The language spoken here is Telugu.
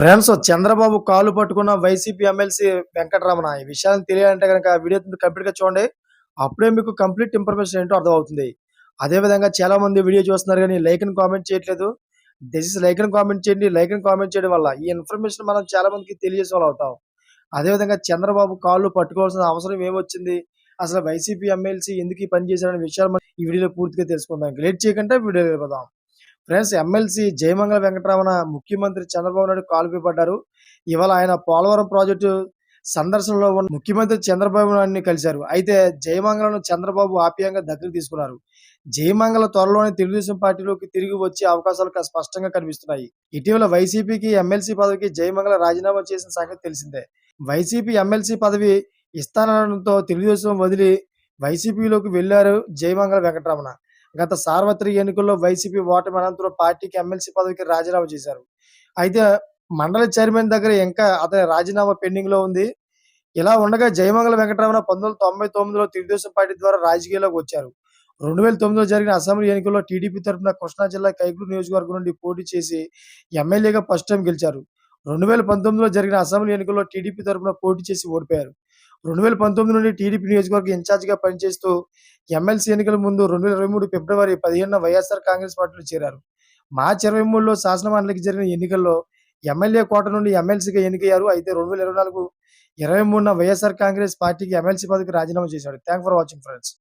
ఫ్రెండ్స్ చంద్రబాబు కాలు పట్టుకున్న వైసీపీ ఎమ్మెల్సీ వెంకటరమణ. ఈ విషయాన్ని తెలియాలంటే కనుక వీడియో కంప్లీట్గా చూడండి. అప్పుడే మీకు కంప్లీట్ ఇన్ఫర్మేషన్ ఏంటో అర్థమవుతుంది. అదే విధంగా చాలా మంది వీడియో చూస్తున్నారు కానీ లైక్ని కామెంట్ చేయట్లేదు. దిస్ ఇస్ లైక్ అని కామెంట్ చేయండి లైక్ అని కామెంట్ చేయడం వల్ల ఈ ఇన్ఫర్మేషన్ మనం చాలా మందికి తెలియజేసే వాళ్ళు అవుతాం. అదే విధంగా చంద్రబాబు కాళ్ళు పట్టుకోవాల్సిన అవసరం ఏమొచ్చింది? అసలు వైసీపీ ఎమ్మెల్సీ ఎందుకు పనిచేశారనే పని విషయాలు మనం ఈ వీడియోలో పూర్తిగా తెలుసుకుందాం. లేట్ చేయకుండా వీడియో వెళ్ళిపోదాం. ఫ్రెండ్స్ ఎమ్మెల్సీ జయమంగళ వెంకటరమణ ముఖ్యమంత్రి చంద్రబాబు నాయుడు కాలుపై పడ్డారు ఇవాళ ఆయన పోలవరం ప్రాజెక్టు సందర్శనలో ఉన్న ముఖ్యమంత్రి చంద్రబాబు నాయుడిని కలిశారు. అయితే జయమంగళను చంద్రబాబు ఆప్యాయంగా దగ్గర తీసుకున్నారు. జయమంగళ త్వరలోనే తెలుగుదేశం పార్టీలోకి తిరిగి వచ్చే అవకాశాలు స్పష్టంగా కనిపిస్తున్నాయి. ఇటీవల వైసీపీకి ఎమ్మెల్సీ పదవికి జయమంగళ రాజీనామా చేసిన సంగతి తెలిసిందే. వైసీపీ ఎమ్మెల్సీ పదవి ఇస్తానడంతో తెలుగుదేశం వదిలి వైసీపీలోకి వెళ్ళారు జయమంగళ వెంకటరమణ. గత సార్వత్రిక ఎన్నికల్లో వైసీపీ ఓటమి అనంతరం పార్టీకి ఎమ్మెల్సీ పదవికి రాజీనామా చేశారు. అయితే మండలి చైర్మన్ దగ్గర ఇంకా అతని రాజీనామా పెండింగ్లో ఉంది. ఇలా ఉండగా జయమంగళ వెంకటరమణ పంతొమ్మిది వందల తొంభై తొమ్మిదిలో తెలుగుదేశం పార్టీ ద్వారా రాజకీయాల్లోకి వచ్చారు. రెండు వేల తొమ్మిదిలో జరిగిన అసెంబ్లీ ఎన్నికల్లో టీడీపీ తరఫున కృష్ణా జిల్లా కైకూరు నియోజకవర్గం నుండి పోటీ చేసి ఎమ్మెల్యేగా ఫస్ట్ టైం గెలిచారు. రెండు వేల పంతొమ్మిదిలో జరిగిన అసెంబ్లీ ఎన్నికల్లో టీడీపీ తరఫున పోటీ చేసి ఓడిపోయారు. రెండు వేల పంతొమ్మిది నుండి టీడీపీ నియోజకవర్గ ఇన్ఛార్జిగా పనిచేస్తూ ఎమ్మెల్సీ ఎన్నికల ముందు రెండు వేల ఇరవై మూడు ఫిబ్రవరి పదిహేనున వైఎస్ఆర్ కాంగ్రెస్ పార్టీలో చేరారు. మార్చి ఇరవై మూడులో శాసనమండలికి జరిగిన ఎన్నికల్లో ఎమ్మెల్యే కోట నుండి ఎమ్మెల్సీగా ఎన్నికయ్యారు. అయితే రెండు వేల ఇరవై నాలుగు ఇరవై మూడున వైఎస్ఆర్ కాంగ్రెస్ పార్టీకి ఎమ్మెల్సీ పదవికి రాజీనామా చేశాడు. Thank for watching friends